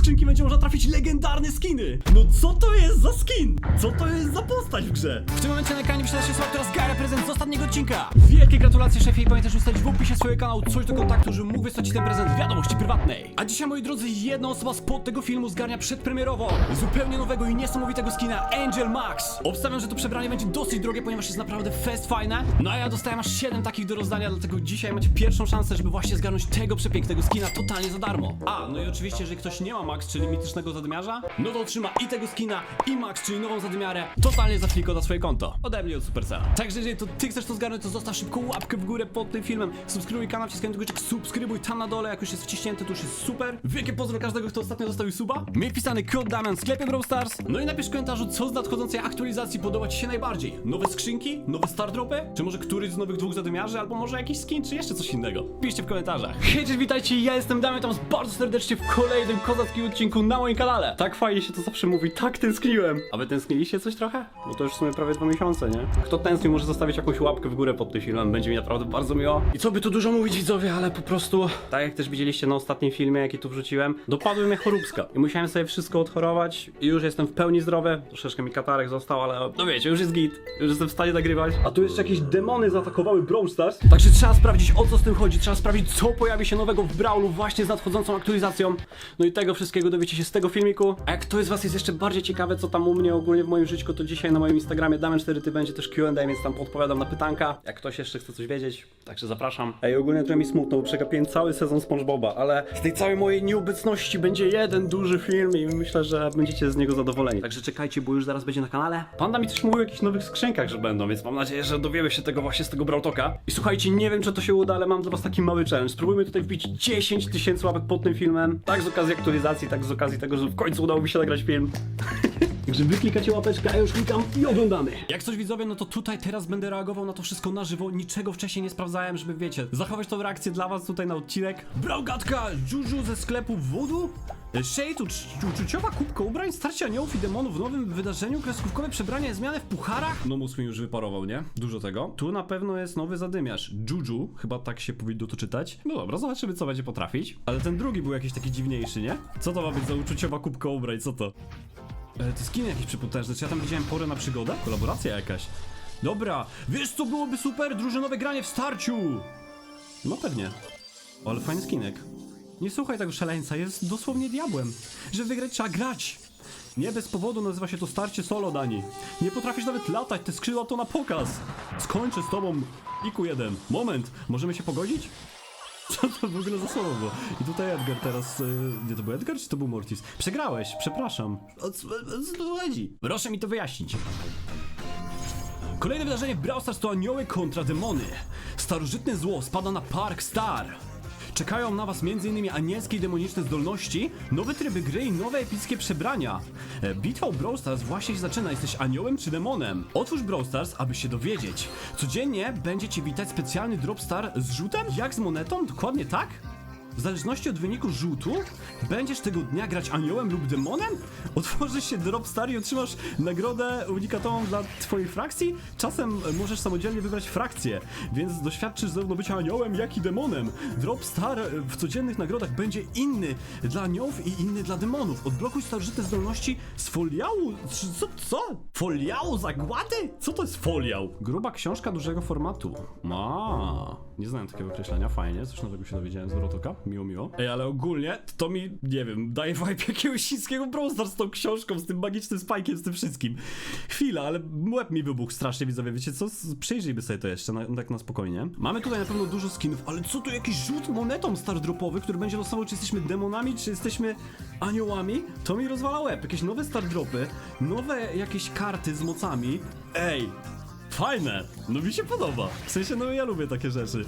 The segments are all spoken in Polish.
skrzynki będzie można trafić legendarne skiny. No co to jest za skin? Co to jest za postać w grze? W tym momencie na ekranie wyświetla się słab teraz Gara prezent z ostatniego odcinka. Wielkie gratulacje szefie i pamiętaj, że ustalić w opisie swojego kanału coś do kontaktu, żebym mógł wysłać ci ten prezent w wiadomości prywatnej. A dzisiaj, moi drodzy, jedna osoba spod tego filmu zgarnia przedpremierowo zupełnie nowego i niesamowitego skina Angel Max. Obstawiam, że to przebranie będzie dosyć drogie, ponieważ jest naprawdę fest fajne. No a ja dostałem aż 7 takich do rozdania, dlatego dzisiaj macie pierwszą szansę, żeby właśnie zgarnąć tego przepięknego skina totalnie za darmo. A, no i oczywiście, jeżeli ktoś nie ma Max, czyli mitycznego zadymiarza, no to otrzyma i tego skina, i Max, czyli nową zadymiarę, totalnie za fliko na swoje konto. Ode mnie od Supercella. Także jeżeli to ty chcesz to zgarnąć, to zostaw szybko łapkę w górę pod tym filmem, subskrybuj kanał, wciskaj guziczek, subskrybuj tam na dole, jak już jest wciśnięty, to już jest super. Wielkie pozdro każdego, kto ostatnio zostawił suba. Miej wpisany kod Damian w sklepie Brawl Stars. No i napisz w komentarzu, co z nadchodzącej aktualizacji podoba ci się najbardziej. Nowe skrzynki? Nowe stardropy? Czy może któryś z nowych dwóch zadymiarzy? Albo może jakiś skin, czy jeszcze coś innego? Piszcie w komentarzach. Hej, witajcie, ja jestem Damian, tam bardzo serdecznie w kolejnym kozackim odcinku na moim kanale. Tak fajnie się to zawsze mówi, tak tęskniłem. A wy tęskniliście coś trochę? Bo to już w sumie prawie dwa miesiące, nie? Kto tęsknił, może zostawić jakąś łapkę w górę pod tym filmem, będzie mi naprawdę bardzo miło. I co by tu dużo mówić widzowie, ale po prostu, tak jak też widzieliście na ostatnim filmie, jaki tu wrzuciłem, dopadły mnie choróbska. I musiałem sobie wszystko odchorować i już jestem w pełni zdrowy. Troszeczkę mi katarek został, ale no wiecie, już jest git. Już jestem w stanie nagrywać. A tu jeszcze jakieś demony zaatakowały Brawl Stars. Także trzeba sprawdzić o co z tym chodzi, trzeba sprawdzić co pojawi się nowego w Brawlu właśnie z nadchodzącą aktualizacją. No i tego wszystkiego dowiecie się z tego filmiku. A jak ktoś z was jest jeszcze bardziej ciekawe co tam u mnie ogólnie w moim życiu, to dzisiaj na moim Instagramie Damian4ty będzie też Q&A, więc tam podpowiadam na pytanka. Jak ktoś jeszcze chce coś wiedzieć, także zapraszam. Ej, ogólnie trochę mi smutno, bo przegapiłem cały sezon SpongeBoba, ale z tej całej mojej nieobecności będzie jeden duży film i myślę, że będziecie z niego zadowoleni. Także czekajcie, bo już zaraz będzie na kanale. Panda mi też mówił o jakichś nowych skrzynkach, że będą, więc mam nadzieję, że dowiemy się tego właśnie z tego Brautoka. I słuchajcie, nie wiem czy to się uda, ale mam dla was taki mały challenge. Spróbujmy tutaj wbić 10 tysięcy łapek pod tym filmem. Tak z okazji aktualizacji, tak z okazji tego, że w końcu udało mi się nagrać film. Także wy klikacie łapeczkę, a ja już klikam i oglądamy. Jak coś widzowie, no to tutaj teraz będę reagował na to wszystko na żywo. Niczego wcześniej nie sprawdzałem, żeby wiecie, zachować tą reakcję dla was tutaj na odcinek. Braugatka, Juju ze sklepu Voodoo. Shade, ucz- uczuciowa kubka ubrań, starcie aniołów i demonów w nowym wydarzeniu, kreskówkowe przebrania, zmiany w pucharach. No mózg mi już wyparował, nie? Dużo tego. Tu na pewno jest nowy zadymiarz. Juju, chyba tak się powinno to czytać. No dobra, zobaczymy co będzie potrafić. Ale ten drugi był jakiś taki dziwniejszy, nie? Co to ma być za uczuciowa kubka ubrań, co to? E, to skin jakiś przepotężny, czy ja tam widziałem porę na przygodę? Kolaboracja jakaś. Dobra, wiesz co byłoby super? Drużynowe granie w starciu! No pewnie. O, ale fajny skinek. Nie słuchaj tego szaleńca, jest dosłownie diabłem. Żeby wygrać trzeba grać. Nie bez powodu nazywa się to starcie solo, Dani. Nie potrafisz nawet latać, te skrzydła to na pokaz. Skończę z tobą, Iku jeden. Moment, możemy się pogodzić? Co to w ogóle za słowo było? I tutaj Edgar teraz... Nie, to był Edgar czy to był Mortis? Przegrałeś, przepraszam. O co o co tu chodzi? Proszę mi to wyjaśnić. Kolejne wydarzenie w Brawl Stars to anioły kontra demony. Starożytne zło spada na Park Star. Czekają na was m.in. anielskie i demoniczne zdolności, nowe tryby gry i nowe epickie przebrania. E, Bitwa o Brawl Stars właśnie się zaczyna. Jesteś aniołem czy demonem? Otwórz Brawl Stars, aby się dowiedzieć. Codziennie będzie cię witać specjalny Drop Star z rzutem? Jak z monetą? Dokładnie tak? W zależności od wyniku rzutu, będziesz tego dnia grać aniołem lub demonem? Otworzysz się drop star i otrzymasz nagrodę unikatową dla twojej frakcji? Czasem możesz samodzielnie wybrać frakcję, więc doświadczysz zarówno bycia aniołem, jak i demonem. Drop star w codziennych nagrodach będzie inny dla aniołów i inny dla demonów. Odblokuj starożytne zdolności z foliału. Co? Co? Foliału zagłady? Co to jest foliał? Gruba książka dużego formatu. A, nie znałem takiego określenia, fajnie, coś nowego się dowiedziałem z Brotoka, miło, miło. Ej, ale ogólnie to mi, nie wiem, daje vibe jakiegoś chińskiego Brawl z tą książką, z tym magicznym spajkiem, z tym wszystkim. Chwila, ale łeb mi wybuchł strasznie, widzowie, wiecie co? Przyjrzyjmy sobie to jeszcze, na, tak na spokojnie. Mamy tutaj na pewno dużo skinów, ale co tu jakiś rzut monetą stardropowy, który będzie losował, czy jesteśmy demonami, czy jesteśmy aniołami? To mi rozwala łeb. Jakieś nowe stardropy, nowe jakieś karty z mocami. Ej, Fajne! No mi się podoba. W sensie, no ja lubię takie rzeczy.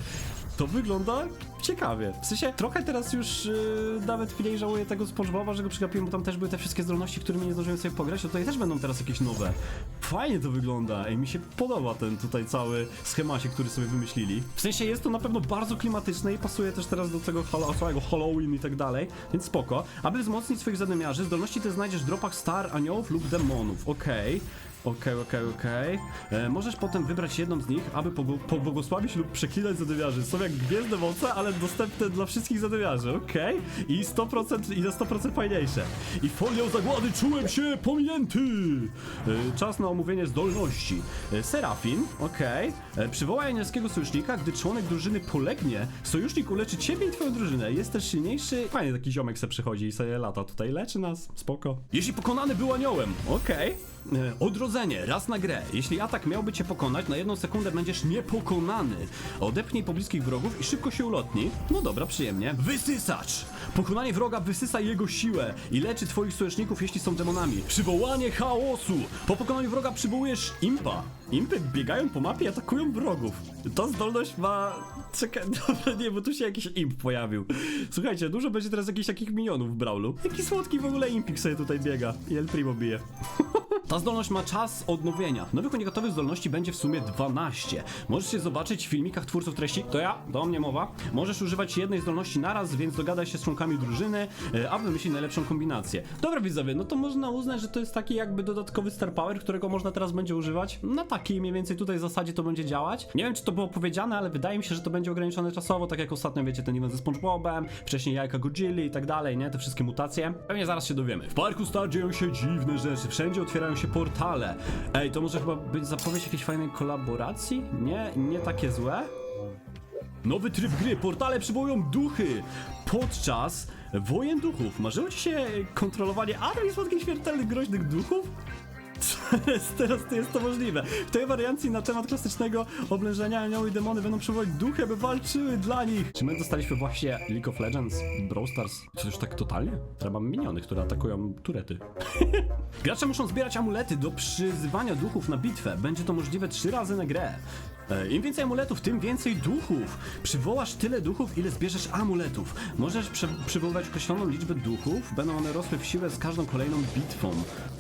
To wygląda ciekawie. W sensie, trochę teraz już yy, nawet mniej żałuję tego SpongeBoba, że go przegapiłem, bo tam też były te wszystkie zdolności, którymi nie zdążyłem sobie pograć, a tutaj też będą teraz jakieś nowe. Fajnie to wygląda i mi się podoba ten tutaj cały schemacie, który sobie wymyślili. W sensie, jest to na pewno bardzo klimatyczne i pasuje też teraz do tego całego Halloween i tak dalej, więc spoko. Aby wzmocnić swoich zadymiarzy, zdolności te znajdziesz w dropach star, aniołów lub demonów, okej. Okej, okej, okej. E, Możesz potem wybrać jedną z nich, aby pogo- pobłogosławić lub przeklinać zadymiarzy. Są jak gwiezdne moce, ale dostępne dla wszystkich zadymiarzy, okej? I 100% i na 100% fajniejsze. I folią zagłady czułem się pominięty! E, Czas na omówienie zdolności. E, Serafin, okej. Przywołaj anielskiego sojusznika, gdy członek drużyny polegnie, sojusznik uleczy ciebie i twoją drużynę. Jest też silniejszy. Fajnie taki ziomek se przychodzi i sobie lata tutaj, leczy nas, spoko. Jeśli pokonany był aniołem, okej. E, Odrodzenie, raz na grę. Jeśli atak miałby cię pokonać, na jedną sekundę będziesz niepokonany. Odepnij pobliskich wrogów i szybko się ulotnij. No dobra, przyjemnie. Wysysacz! Pokonanie wroga wysysa jego siłę i leczy twoich sojuszników, jeśli są demonami. Przywołanie chaosu! Po pokonaniu wroga przywołujesz impa. Impy biegają po mapie i atakują wrogów. Ta zdolność ma... Czekaj, dobra, nie, bo tu się jakiś imp pojawił. Słuchajcie, dużo będzie teraz jakichś takich minionów w Brawlu. Jaki słodki w ogóle impik sobie tutaj biega. I El Primo bije. Ta zdolność ma czas odnowienia. Nowych unikatowych zdolności będzie w sumie 12. Możesz się zobaczyć w filmikach twórców treści. To ja, do mnie mowa. Możesz używać jednej zdolności naraz, więc dogadaj się z członkami drużyny, e, aby wymyślić najlepszą kombinację. Dobra widzowie, no to można uznać, że to jest taki jakby dodatkowy star power, którego można teraz będzie używać. Na takiej mniej więcej tutaj zasadzie to będzie działać. Nie wiem, czy to było powiedziane, ale wydaje mi się, że to będzie ograniczone czasowo, tak jak ostatnio, wiecie, ten event ze SpongeBobem, wcześniej jajka Godzilli i tak dalej, nie? Te wszystkie mutacje. Pewnie zaraz się dowiemy. W Parku Star dzieją się dziwne rzeczy, wszędzie otwierają się portale. Ej, to może chyba być zapowiedź jakiejś fajnej kolaboracji? Nie, nie takie złe? Nowy tryb gry, portale przywołują duchy! Podczas wojen duchów marzyło ci się kontrolowanie armii słodkich śmiertelnych groźnych duchów? Teraz, jest to możliwe. W tej wariancji na temat klasycznego oblężenia anioły i demony będą przywołać duchy, aby walczyły dla nich. Czy my dostaliśmy właśnie League of Legends, Brawl Stars? Czy już tak totalnie? Mamy miniony, które atakują turety. Gracze muszą zbierać amulety do przyzywania duchów na bitwę. Będzie to możliwe trzy razy na grę. E, Im więcej amuletów, tym więcej duchów. Przywołasz tyle duchów, ile zbierzesz amuletów. Możesz prze- przywoływać określoną liczbę duchów, będą one rosły w siłę z każdą kolejną bitwą.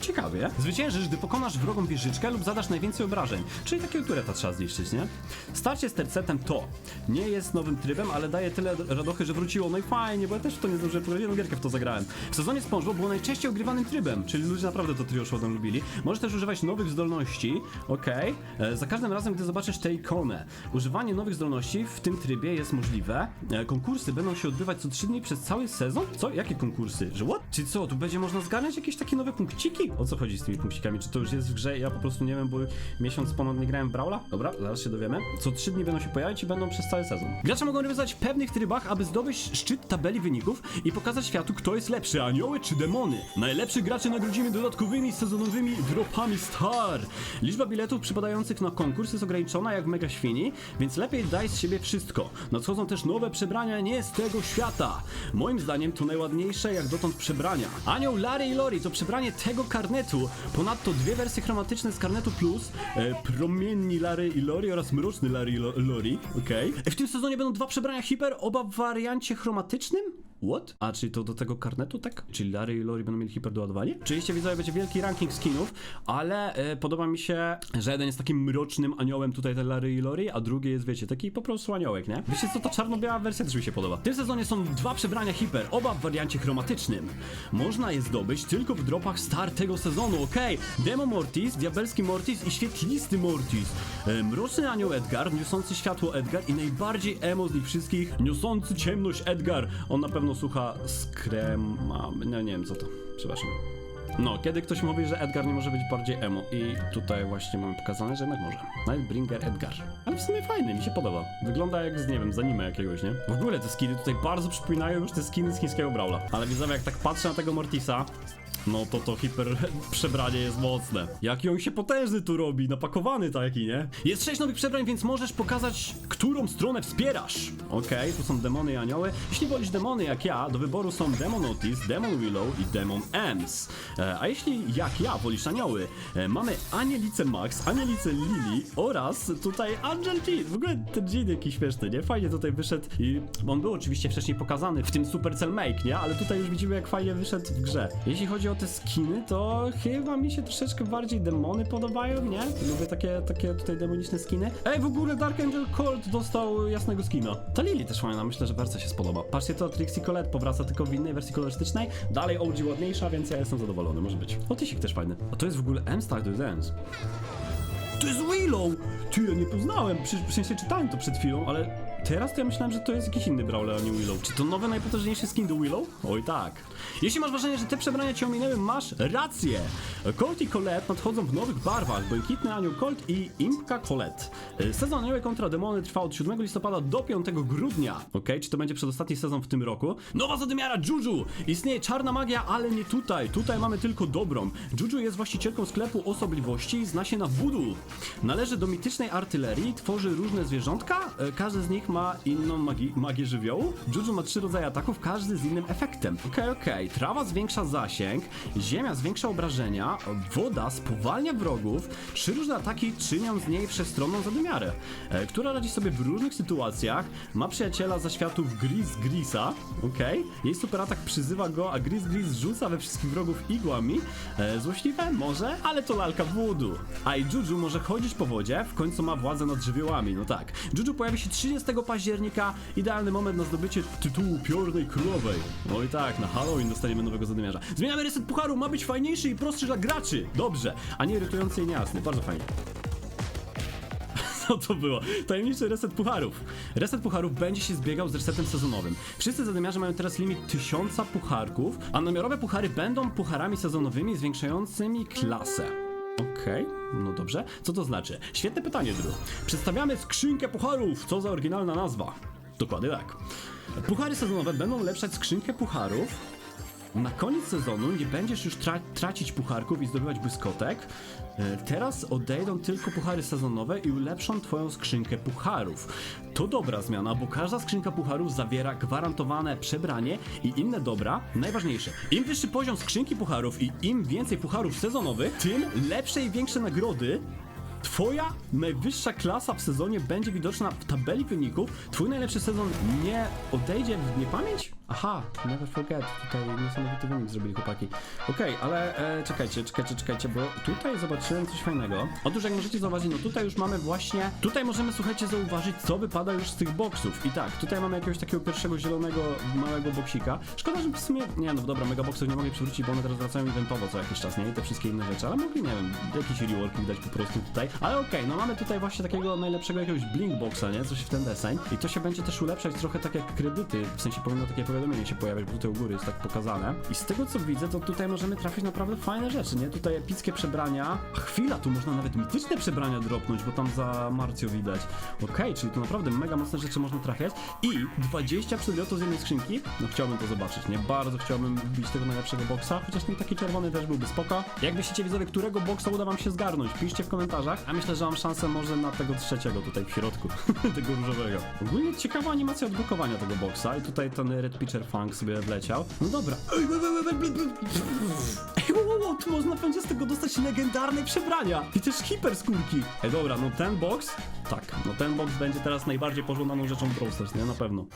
Ciekawie. Zwyciężysz, gdy pokonasz wrogą wieżyczkę lub zadasz najwięcej obrażeń. Czyli takiego tureta trzeba zniszczyć, nie? Starcie z tercetem to nie jest nowym trybem, ale daje tyle radochy, że wróciło. No i fajnie, bo ja też w to nie zdążyłem pograć, jedną gierkę w to zagrałem. W sezonie SpongeBob było najczęściej ogrywanym trybem, czyli ludzie naprawdę to trio Shodown lubili. Możesz też używać nowych zdolności, okej. E, Za każdym razem, gdy zobaczysz tę ikonę. Używanie nowych zdolności w tym trybie jest możliwe. E, Konkursy będą się odbywać co 3 dni przez cały sezon? Co? Jakie konkursy? Że what? Czy co, tu będzie można zgarniać jakieś takie nowe punkciki? O co chodzi z tymi punkcikami? Czy to już jest w grze? Ja po prostu nie wiem, bo miesiąc ponad nie grałem w Brawla. Dobra, zaraz się dowiemy. Co 3 dni będą się pojawiać i będą przez cały sezon. Gracze mogą rywalizować w pewnych trybach, aby zdobyć szczyt tabeli wyników i pokazać światu, kto jest lepszy, anioły czy demony. Najlepszych graczy nagrodzimy dodatkowymi sezonowymi dropami Star. Liczba biletów przypadających na konkurs jest ograniczona jak w Mega Świni, więc lepiej daj z siebie wszystko. Nadchodzą też nowe przebrania nie z tego świata. Moim zdaniem to najładniejsze jak dotąd przebrania. Anioł Larry i Lori to przebranie tego karnetu. Ponadto dwie wersje chromatyczne z karnetu plus, e, promienni Larry i Lori oraz mroczny Larry i Lo- Lori, okej. E, W tym sezonie będą dwa przebrania hiper, oba w wariancie chromatycznym? What? A, czyli to do tego karnetu, tak? Czyli Larry i Lori będą mieli hiperdoładowanie? Oczywiście widzowie będzie wielki ranking skinów, ale e, podoba mi się, że jeden jest takim mrocznym aniołem tutaj ten Larry i Lori, a drugi jest, wiecie, taki po prostu aniołek, nie? Wiecie co, ta czarno-biała wersja też mi się podoba. W tym sezonie są dwa przebrania hiper, oba w wariancie chromatycznym. Można je zdobyć tylko w dropach star tego sezonu, okej? Demo Mortis, diabelski Mortis i świetlisty Mortis. E, mroczny anioł Edgar, niosący światło Edgar i najbardziej emo z nich wszystkich, niosący ciemność Edgar. On na pewno słucha Skrema... No nie wiem co to, przepraszam. No, kiedy ktoś mówi, że Edgar nie może być bardziej emo i tutaj właśnie mamy pokazane, że jednak może. Nightbringer Edgar. Ale w sumie fajny, mi się podoba. Wygląda jak z, nie wiem, z anime jakiegoś, nie? W ogóle te skiny tutaj bardzo przypominają już te skiny z chińskiego Brawla. Ale widzowie, jak tak patrzę na tego Mortisa, no to to hiper przebranie jest mocne. Jaki on się potężny tu robi, napakowany taki, nie? Jest sześć nowych przebrań, więc możesz pokazać, którą stronę wspierasz. Okej, tu są demony i anioły. Jeśli wolisz demony jak ja, do wyboru są Demon Otis, Demon Willow i Demon Ems. E, a jeśli jak ja wolisz anioły, e, mamy Anielicę Max, Anielicę Lily oraz tutaj Angel Jean. W ogóle ten Jean jakiś śmieszny, nie? Fajnie tutaj wyszedł i on był oczywiście wcześniej pokazany w tym Supercell Make, nie? Ale tutaj już widzimy jak fajnie wyszedł w grze. Jeśli chodzi o o te skiny, to chyba mi się troszeczkę bardziej demony podobają, nie? Lubię takie, takie tutaj demoniczne skiny. Ej, w ogóle Dark Angel Colt dostał jasnego skina. Ta Lily też fajna, myślę, że wersja się spodoba. Patrzcie, to Trixie Colette powraca tylko w innej wersji kolorystycznej. Dalej OG ładniejsza, więc ja jestem zadowolony, może być. O, Tisik też fajny. A to jest w ogóle M-Star, jest Dance. To jest Willow! Ty, ja nie poznałem, w sensie czytałem to przed chwilą, ale teraz to ja myślałem, że to jest jakiś inny Brawler, a nie Willow. Czy to nowy, najpotężniejszy skin do Willow? Oj tak. Jeśli masz wrażenie, że te przebrania cię ominęły, masz rację! Colt i Colette nadchodzą w nowych barwach, Błękitny Anioł Colt i Impka Colette. Sezon Anioły kontra Demony trwa od 7 listopada do 5 grudnia. Okej, czy to będzie przedostatni sezon w tym roku? Nowa zadymiara Juju! Istnieje czarna magia, ale nie tutaj. Tutaj mamy tylko dobrą. Juju jest właścicielką sklepu osobliwości i zna się na voodoo. Należy do mitycznej artylerii, tworzy różne zwierzątka, e, każdy z nich ma inną magi- magię żywiołu. Juju ma trzy rodzaje ataków, każdy z innym efektem. Okej, okej. Trawa zwiększa zasięg, ziemia zwiększa obrażenia, woda spowalnia wrogów, trzy różne ataki czynią z niej przestronną zadymiarę, e, która radzi sobie w różnych sytuacjach, ma przyjaciela za światów Gris Grisa, okej. Jej superatak przyzywa go, a Gris Gris rzuca we wszystkich wrogów igłami. E, złośliwe? Może, ale to lalka voodoo. A i Juju może chodzić po wodzie, w końcu ma władzę nad żywiołami, no tak. Juju pojawi się 30 października, idealny moment na zdobycie tytułu Piornej Królowej. No i tak, na Halloween dostaniemy nowego zadymiarza. Zmieniamy reset pucharu, ma być fajniejszy i prostszy dla graczy. Dobrze, a nie irytujący i niejasny, bardzo fajnie. Co to było? Tajemniczy reset pucharów. Reset pucharów będzie się zbiegał z resetem sezonowym. Wszyscy zadymiarze mają teraz limit 1000 pucharków, a namiarowe puchary będą pucharami sezonowymi zwiększającymi klasę. Okej, no dobrze. Co to znaczy? Świetne pytanie, Drew. Przedstawiamy skrzynkę pucharów. Co za oryginalna nazwa. Dokładnie tak. Puchary sezonowe będą ulepszać skrzynkę pucharów, na koniec sezonu nie będziesz już tra tracić pucharków i zdobywać błyskotek. E, Teraz odejdą tylko puchary sezonowe i ulepszą twoją skrzynkę pucharów. To dobra zmiana, bo każda skrzynka pucharów zawiera gwarantowane przebranie i inne dobra. Najważniejsze, im wyższy poziom skrzynki pucharów i im więcej pucharów sezonowych, tym lepsze i większe nagrody Twoja najwyższa klasa w sezonie będzie widoczna w tabeli wyników. Twój najlepszy sezon nie odejdzie w niepamięć? Aha, never forget. Tutaj niesamowity wynik zrobili chłopaki. Okej, ale e, czekajcie, czekajcie, czekajcie, bo tutaj zobaczyłem coś fajnego. Otóż jak możecie zauważyć, no tutaj już mamy właśnie... Tutaj możemy, słuchajcie, zauważyć, co wypada już z tych boksów. I tak, tutaj mamy jakiegoś takiego pierwszego zielonego, małego boksika. Szkoda, że w sumie... Nie no, dobra, mega boksów nie mogli przywrócić, bo one teraz wracają eventowo co jakiś czas, nie? I te wszystkie inne rzeczy, ale mogli, nie wiem, jakiś rework dać po prostu tutaj. Ale okej, no mamy tutaj właśnie takiego najlepszego jakiegoś blink boxa, nie? Coś w ten deseń. I to się będzie też ulepszać trochę tak jak kredyty, w sensie powinno takie powiadomienie się pojawiać, bo tutaj u góry jest tak pokazane. I z tego co widzę, to tutaj możemy trafić naprawdę fajne rzeczy, nie? Tutaj epickie przebrania. Chwila, tu można nawet mityczne przebrania dropnąć, bo tam za Marcjo widać. Okej, czyli tu naprawdę mega mocne rzeczy można trafiać. I 20 przedmiotów z jednej skrzynki. No chciałbym to zobaczyć, nie? Bardzo chciałbym wbić tego najlepszego boksa, chociaż ten taki czerwony też byłby spoko. Jak myślicie widzowie, którego boksa uda wam się zgarnąć? Piszcie w komentarzach, a myślę, że mam szansę może na tego trzeciego tutaj w środku, tego różowego. Ogólnie ciekawa animacja odblokowania tego boksa i tutaj ten Red Pitcher Funk sobie wleciał. No dobra. Ej, wow, wow, tu można będzie z tego dostać legendarne przebrania i też hiperskórki. Ej, dobra, no ten box, tak, no ten box będzie teraz najbardziej pożądaną rzeczą w Brawl Stars, nie? Na pewno.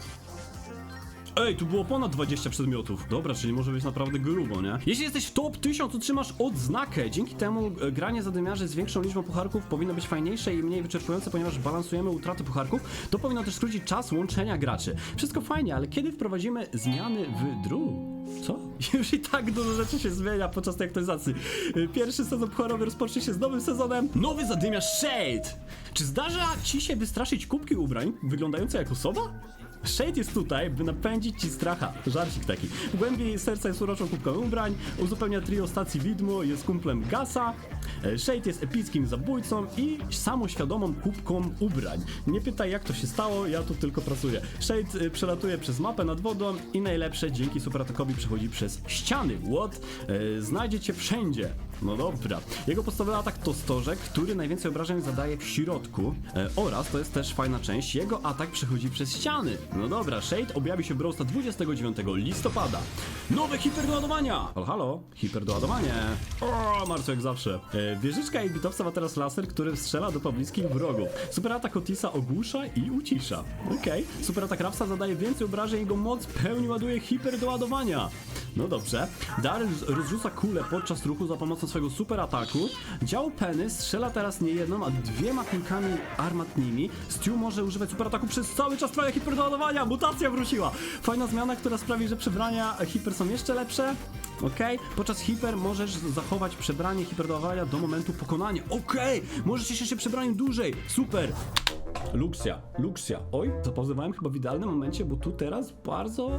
Ej, tu było ponad 20 przedmiotów. Dobra, czyli może być naprawdę grubo, nie? Jeśli jesteś w top 1000, otrzymasz odznakę. Dzięki temu e, granie zadymiarzy z większą liczbą pucharków powinno być fajniejsze i mniej wyczerpujące, ponieważ balansujemy utraty pucharków. To powinno też skrócić czas łączenia graczy. Wszystko fajnie, ale kiedy wprowadzimy zmiany w Drew? Co? Już i tak dużo rzeczy się zmienia podczas tej aktualizacji. E, Pierwszy sezon pucharowy rozpocznie się z nowym sezonem. Nowy zadymiarz Shade! Czy zdarza ci się wystraszyć kubki ubrań wyglądające jak osoba? Shade jest tutaj, by napędzić ci stracha. Żarcik taki. W głębi serca jest uroczą kubką ubrań, uzupełnia trio stacji widmo, jest kumplem Gasa. E, Shade jest epickim zabójcą i samoświadomą kubką ubrań. Nie pytaj jak to się stało, ja tu tylko pracuję. Shade e, przelatuje przez mapę nad wodą i najlepsze, dzięki superatakowi przechodzi przez ściany. What? E, znajdzie cię wszędzie. No dobra. Jego podstawowy atak to stożek, który najwięcej obrażeń zadaje w środku. Oraz, to jest też fajna część, jego atak przechodzi przez ściany. No dobra, Shade objawi się Stars 29 listopada. Nowe hiperdoładowania! Halo, halo, hiperdoładowanie. O, Marco jak zawsze. Wieżyczka i bitowca ma teraz laser, który strzela do pobliskich wrogów. Super atak Otisa ogłusza i ucisza. Okej. Super atak Rapsa zadaje więcej obrażeń, jego moc pełni ładuje hiperdoładowania. No dobrze. Darius rozrzuca kulę podczas ruchu za pomocą swojego super ataku. Dział Penny strzela teraz nie jedną, a dwiema kulkami armatnimi. Stu może używać super ataku przez cały czas trwania hiperdoładowania. Mutacja wróciła. Fajna zmiana, która sprawi, że przebrania hiper są jeszcze lepsze. Okej, podczas hiper możesz zachować przebranie hiperdoładowania do momentu pokonania. Okej, możesz cieszyć się przebraniem dłużej. Super. Luxia, Luxia. Oj, zapauzowałem chyba w idealnym momencie, bo tu teraz bardzo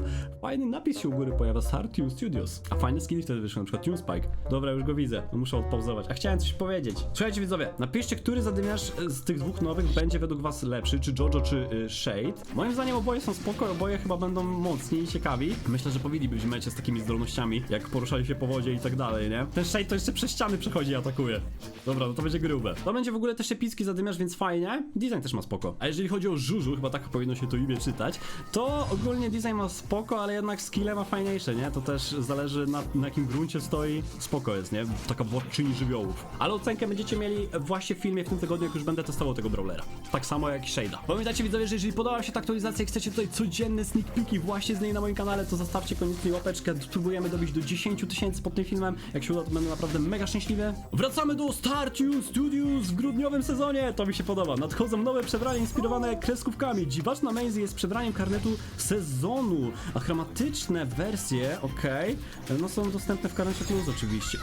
fajny napis się u góry pojawia. Start Tune Studios. A fajne skiny wtedy wyszły, na przykład Tune Spike. Dobra, już go widzę. No muszę odpauzować. A chciałem coś powiedzieć. Słuchajcie widzowie, napiszcie, który zadymiarz e, z tych dwóch nowych będzie według was lepszy, czy Jojo, czy y, Shade. Moim zdaniem oboje są spoko, oboje chyba będą mocni i ciekawi. Myślę, że powinni być w mecie z takimi zdolnościami, jak poruszali się po wodzie i tak dalej, nie? Ten Shade to jeszcze przez ściany przechodzi i atakuje. Dobra, no to będzie grube. To będzie w ogóle też epicki zadymiarz, więc fajnie. Design też ma spoko. A jeżeli chodzi o Żużu, chyba tak powinno się to imię czytać, to ogólnie design ma spoko, ale jednak skille ma fajniejsze, nie? To też zależy na, na jakim gruncie stoi. Spoko jest, nie? Taka władczyni żywiołów. Ale ocenkę będziecie mieli właśnie w filmie w tym tygodniu, jak już będę testował tego brawlera. Tak samo jak Shade'a. Pamiętajcie widzowie, że jeżeli podoba się ta aktualizacja i chcecie tutaj codzienne sneak peeki właśnie z niej na moim kanale, to zostawcie koniecznie łapeczkę. Spróbujemy dobić do 10 tysięcy pod tym filmem. Jak się uda, to będę naprawdę mega szczęśliwy. Wracamy do Star Tune Studios w grudniowym sezonie. To mi się podoba. Nadchodzą nowe przebrania inspirowane kreskówkami. Dziwaczna Maisie jest przebraniem karnetu sezonu, a chromatyczne wersje, okej, no są dostępne w Karnecie Plus oczywiście.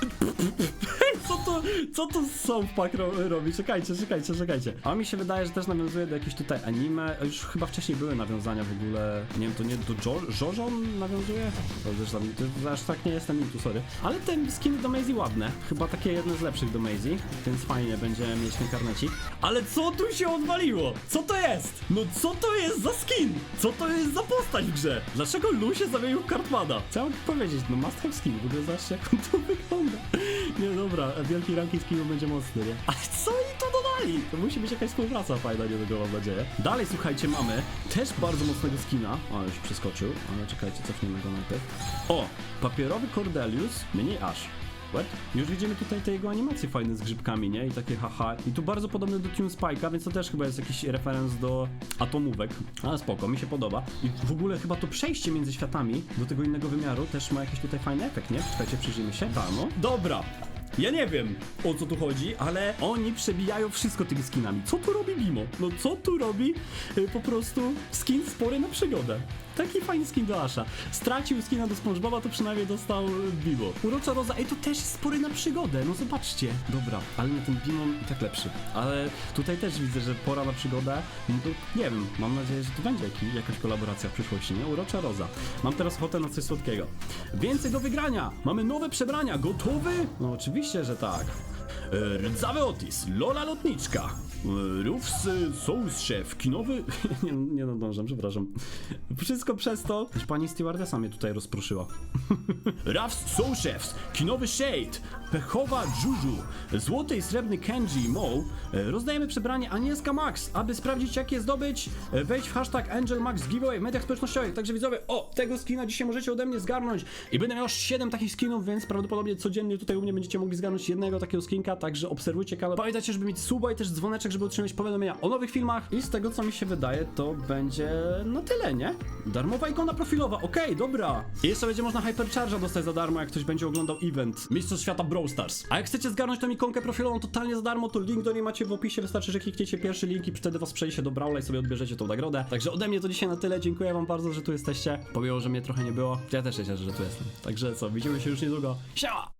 co to, co to Southpack ro robi? Czekajcie, czekajcie, czekajcie. A mi się wydaje, że też nawiązuje do jakichś tutaj anime. Już chyba wcześniej były nawiązania w ogóle. Nie wiem, to nie do jo Jojo nawiązuje? To zresztą, to, aż tak nie jestem tu, sorry. Ale te skiny do Maisie ładne. Chyba takie jedne z lepszych do Maisie, więc fajnie będzie mieć ten karnecik. Ale co tu się odwaliło? Co to jest? No co to jest za skin? Co to jest za postać w grze? Dlaczego Lu się zamienił w Cartmana? Co powiedzieć? No must have skin. W ogóle zobaczcie jak on to wygląda. Nie, dobra, wielki ranking skinów będzie mocny, nie? Ale co oni to dodali? To musi być jakaś współpraca fajna, nie tego mam nadzieję. Dalej, słuchajcie, mamy też bardzo mocnego skina. O, już przeskoczył, ale czekajcie, cofniemy go najpierw. O, papierowy Cordelius, mini Ash. What? Już widzimy tutaj te jego animacje fajne z grzybkami, nie? I takie haha. I tu bardzo podobne do Tune Spike'a, więc to też chyba jest jakiś referenc do atomówek. Ale spoko, mi się podoba. I w ogóle chyba to przejście między światami do tego innego wymiaru też ma jakiś tutaj fajny efekt, nie? Czekajcie, przyjrzyjmy się. Tak, no. Dobra. Ja nie wiem o co tu chodzi, ale oni przebijają wszystko tymi skinami. Co tu robi Bimo? No co tu robi y, po prostu skin spory na przygodę? Taki fajny skin do Asha. Stracił skina do SpongeBoba, to przynajmniej dostał Bimo. Urocza Roza, ej to też jest spory na przygodę, no zobaczcie. Dobra, ale na ten Bimo i tak lepszy. Ale tutaj też widzę, że pora na przygodę. No to nie wiem, mam nadzieję, że tu będzie jaki, jakaś kolaboracja w przyszłości, nie? Urocza Roza. Mam teraz ochotę na coś słodkiego. Więcej do wygrania! Mamy nowe przebrania, gotowy? No oczywiście, że tak. E, Rdzawy Otis, Lola Lotniczka, e, Rufs e, Sous Chef, kinowy... nie, nie nadążam, przepraszam. Wszystko przez to, że pani stewardessa mnie tutaj rozproszyła. Rafs Soul Chefs, kinowy Shade, pechowa Juju, złoty i srebrny Kenji Mo. E, Rozdajemy przebranie Anielska Max. Aby sprawdzić jak je zdobyć, wejdź w hashtag Angel Max Giveaway w mediach społecznościowych. Także widzowie, o, tego skina dzisiaj możecie ode mnie zgarnąć. I będę miał 7 takich skinów, więc prawdopodobnie codziennie tutaj u mnie będziecie mogli zgarnąć jednego takiego skinka, także obserwujcie kanał. Pamiętajcie, żeby mieć suba i też dzwoneczek, żeby otrzymać powiadomienia o nowych filmach. I z tego co mi się wydaje, to będzie na tyle, nie? Darmowa ikona profilowa, okej, dobra. I jeszcze będzie można Hypercharge'a dostać za darmo, jak ktoś będzie oglądał event Mistrzostw Świata Brawl Stars. A jak chcecie zgarnąć tą ikonkę profilową totalnie za darmo, to link do niej macie w opisie, wystarczy, że klikniecie pierwszy link i wtedy was przejdzie do Brawla i sobie odbierzecie tą nagrodę. Także ode mnie to dzisiaj na tyle, dziękuję wam bardzo, że tu jesteście. Pomimo, że mnie trochę nie było, ja też się cieszę, że tu jestem. Także co, widzimy się już niedługo. Siema!